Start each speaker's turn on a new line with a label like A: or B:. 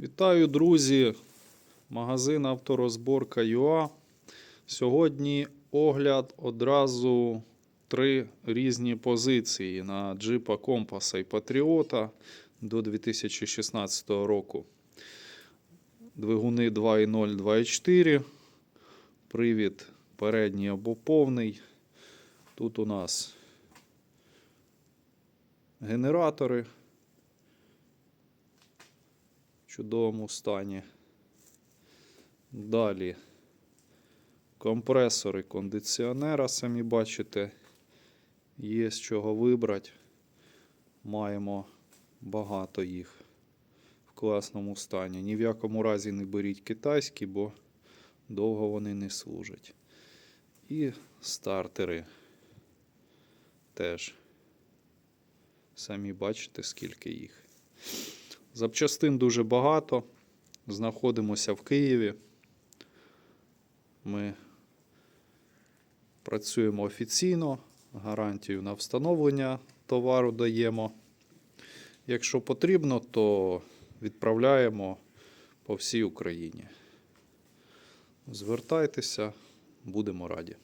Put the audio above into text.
A: Вітаю, друзі! Магазин Авторозборка ЮА. Сьогодні огляд одразу три різні позиції на джипа Компаса і Патріота до 2016 року. Двигуни 2.0, 2.4. Привід передній або повний. Тут у нас генератори чудовому стані. Далі компресори кондиціонера, самі бачите, є з чого вибрати. Маємо багато їх в класному стані. Ні в якому разі не беріть китайські, бо довго вони не служать. І стартери теж. Самі бачите, скільки їх. Запчастин дуже багато. Знаходимося в Києві. Ми працюємо офіційно, гарантію на встановлення товару даємо. Якщо потрібно, то відправляємо по всій Україні. Звертайтеся, будемо раді.